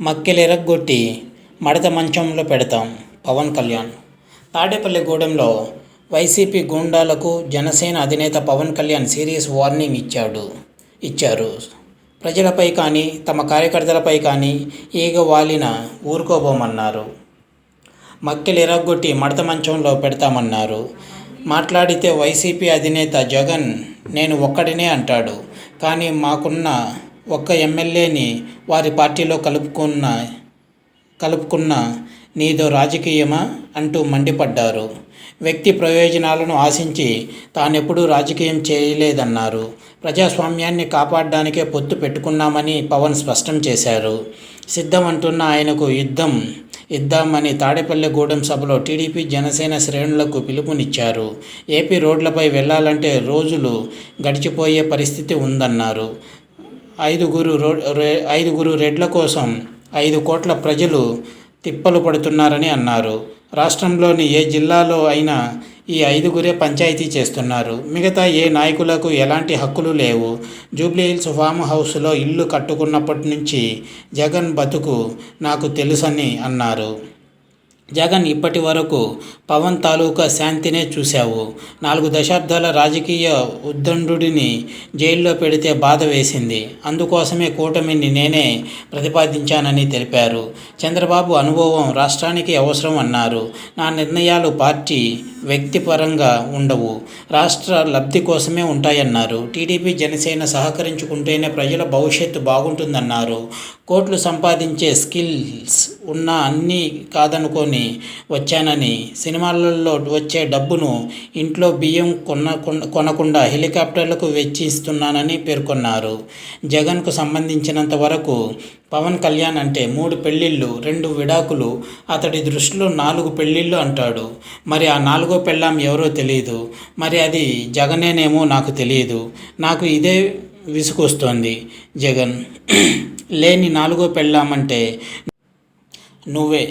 మక్కెలిరగ్గొట్టి మడత మంచంలో పెడతాం పవన్ కళ్యాణ్. తాడేపల్లి గూడెంలో వైసీపీ గూండాలకు జనసేన అధినేత పవన్ కళ్యాణ్ సీరియస్ వార్నింగ్ ఇచ్చాడు. ఇచ్చారు. ప్రజలపై కానీ తమ కార్యకర్తలపై కానీ ఈగ వాలిన ఊరుకోబోమన్నారు. మక్కెలు ఎరగొట్టి మడత మంచంలో పెడతామన్నారు. మాట్లాడితే వైసీపీ అధినేత జగన్ నేను ఒక్కడినే అంటాడు. కానీ మాకున్న ఒక్క ఎమ్మెల్యేని వారి పార్టీలో కలుపుకున్న కలుపుకున్న నీదో రాజకీయమా అంటూ మండిపడ్డారు. వ్యక్తి ప్రయోజనాలను ఆశించి తానెప్పుడూ రాజకీయం చేయలేదన్నారు. ప్రజాస్వామ్యాన్ని కాపాడడానికే పొత్తు పెట్టుకున్నామని పవన్ స్పష్టం చేశారు. సిద్ధం అంటున్న ఆయనకు యుద్ధం ఇద్దామని తాడేపల్లిగూడెం సభలో టీడీపీ జనసేన శ్రేణులకు పిలుపునిచ్చారు. ఏపీ రోడ్లపై వెళ్ళాలంటే రోజులు గడిచిపోయే పరిస్థితి ఉందన్నారు. ఐదుగురు ఐదుగురు రెడ్ల కోసం ఐదు కోట్ల ప్రజలు తిప్పలు పడుతున్నారని అన్నారు. రాష్ట్రంలోని ఏ జిల్లాలో అయినా ఈ ఐదుగురే పంచాయతీ చేస్తున్నారు. మిగతా ఏ నాయకులకు ఎలాంటి హక్కులు లేవు. జూబ్లీహిల్స్ ఫామ్ హౌస్లో ఇల్లు కట్టుకున్నప్పటి నుంచి జగన్ బతుకు నాకు తెలుసని అన్నారు. జగన్ ఇప్పటి వరకు పవన్ తాలూకా శాంతినే చూశావు. నాలుగు దశాబ్దాల రాజకీయ ఉద్దండుడిని జైల్లో పెడితే బాధ వేసింది. అందుకోసమే కూటమిని నేనే ప్రతిపాదించానని తెలిపారు. చంద్రబాబు అనుభవం రాష్ట్రానికి అవసరం అన్నారు. నా నిర్ణయాలు పార్టీ వ్యక్తిపరంగా ఉండవు. రాష్ట్ర లబ్ధి కోసమే ఉంటాయన్నారు. టీడీపీ జనసేన సహకరించుకుంటేనే ప్రజల భవిష్యత్తు బాగుంటుందన్నారు. కోట్లు సంపాదించే స్కిల్స్ ఉన్న అన్నీ కాదనుకోని వచ్చానని సినిమాలలో వచ్చే డబ్బును ఇంట్లో బియ్యం కొన కొనకుండా హెలికాప్టర్లకు వెచ్చిస్తున్నానని పేర్కొన్నారు. జగన్కు సంబంధించినంత వరకు పవన్ కళ్యాణ్ అంటే మూడు పెళ్ళిళ్ళు రెండు విడాకులు అతడి దృష్టిలో నాలుగు పెళ్ళిళ్ళు అంటాడు. మరి ఆ నాలుగో పెళ్ళాం ఎవరో తెలియదు మరి అది జగనేనేమో నాకు తెలియదు నాకు ఇదే విసుకొస్తోంది జగన్ లేని నాలుగో పెళ్ళామంటే నువ్వే.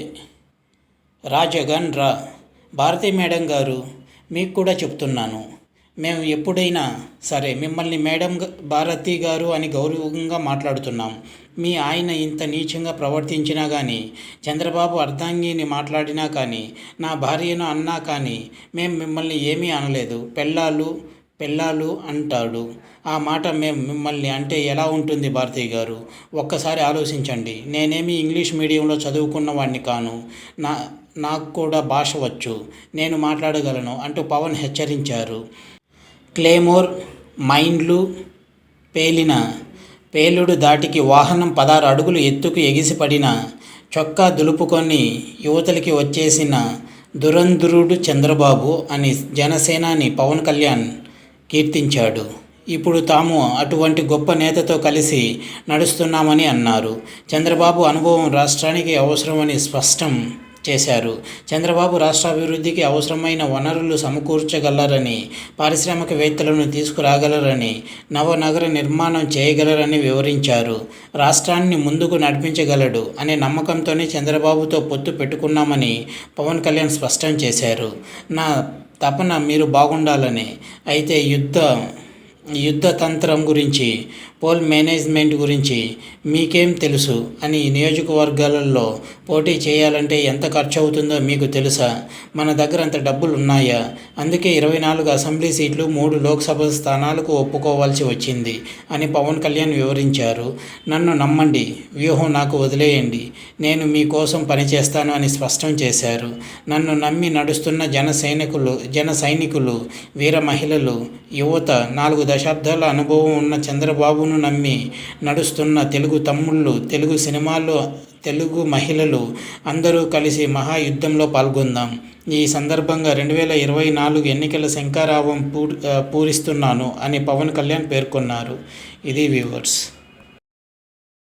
రాజగన్ రా భారతి మేడం గారు మీకు కూడా చెప్తున్నాను. మేము ఎప్పుడైనా సరే మిమ్మల్ని మేడం భారతి గారు అని గౌరవంగా మాట్లాడుతున్నాం. మీ ఆయన ఇంత నీచంగా ప్రవర్తించినా కానీ చంద్రబాబు అర్ధాంగిని మాట్లాడినా కానీ నా భార్యను అన్నా కానీ మేము మిమ్మల్ని ఏమీ అనలేదు. పెళ్ళాలు పెళ్ళాలు అంటాడు. ఆ మాట మేము మిమ్మల్ని అంటే ఎలా ఉంటుంది భారతి గారు? ఒక్కసారి ఆలోచించండి. నేనేమి ఇంగ్లీష్ మీడియంలో చదువుకున్న వాడిని కాను. నా నాకు కూడా భాష వచ్చు. నేను మాట్లాడగలను అంటూ పవన్ హెచ్చరించారు. క్లేమోర్ మైండ్లు పేలిన పేలుడు దాటికి వాహనం పదహారు అడుగులు ఎత్తుకు ఎగిసిపడిన చొక్కా దులుపుకొని యువతలకి వచ్చేసిన దురంధురుడు చంద్రబాబు అని జనసేనాని పవన్ కళ్యాణ్ కీర్తించాడు. ఇప్పుడు తాము అటువంటి గొప్ప నేతతో కలిసి నడుస్తున్నామని అన్నారు. చంద్రబాబు అనుభవం రాష్ట్రానికి అవసరమని స్పష్టం చేశారు. చంద్రబాబు రాష్ట్ర అభివృద్ధికి అవసరమైన వనరులు సమకూర్చగలరని పారిశ్రామికవేత్తలను తీసుకురాగలరని నవనగర నిర్మాణం చేయగలరని వివరించారు. రాష్ట్రాన్ని ముందుకు నడిపించగలడు అనే నమ్మకంతోనే చంద్రబాబుతో పొత్తు పెట్టుకున్నామని పవన్ కళ్యాణ్ స్పష్టం చేశారు. నా తపన మీరు బాగుండాలని. అయితే యుద్ధం యుద్ధ తంత్రం గురించి పోల్ మేనేజ్మెంట్ గురించి మీకేం తెలుసు? అని నియోజకవర్గాలలో పోటీ చేయాలంటే ఎంత ఖర్చు అవుతుందో మీకు తెలుసా? మన దగ్గర అంత డబ్బులు ఉన్నాయా అందుకే ఇరవై నాలుగు అసెంబ్లీ సీట్లు మూడు లోక్సభ స్థానాలకు ఒప్పుకోవాల్సి వచ్చింది అని పవన్ కళ్యాణ్ వివరించారు. నన్ను నమ్మండి వ్యూహం నాకు వదిలేయండి. నేను మీకోసం పనిచేస్తాను అని స్పష్టం చేశారు. నన్ను నమ్మి నడుస్తున్న జన సైనికులు జన సైనికులు వీర మహిళలు యువత నాలుగు దశాబ్దాల అనుభవం ఉన్న చంద్రబాబును నమ్మి నడుస్తున్న తెలుగు తమ్ముళ్ళు తెలుగు సినిమాల్లో తెలుగు మహిళలు అందరూ కలిసి మహాయుద్ధంలో పాల్గొందాం. ఈ సందర్భంగా రెండు వేల ఇరవై నాలుగు ఎన్నికల శంకారావం పూర్ పూరిస్తున్నాను అని పవన్ కళ్యాణ్ పేర్కొన్నారు. ఇది వ్యూవర్స్.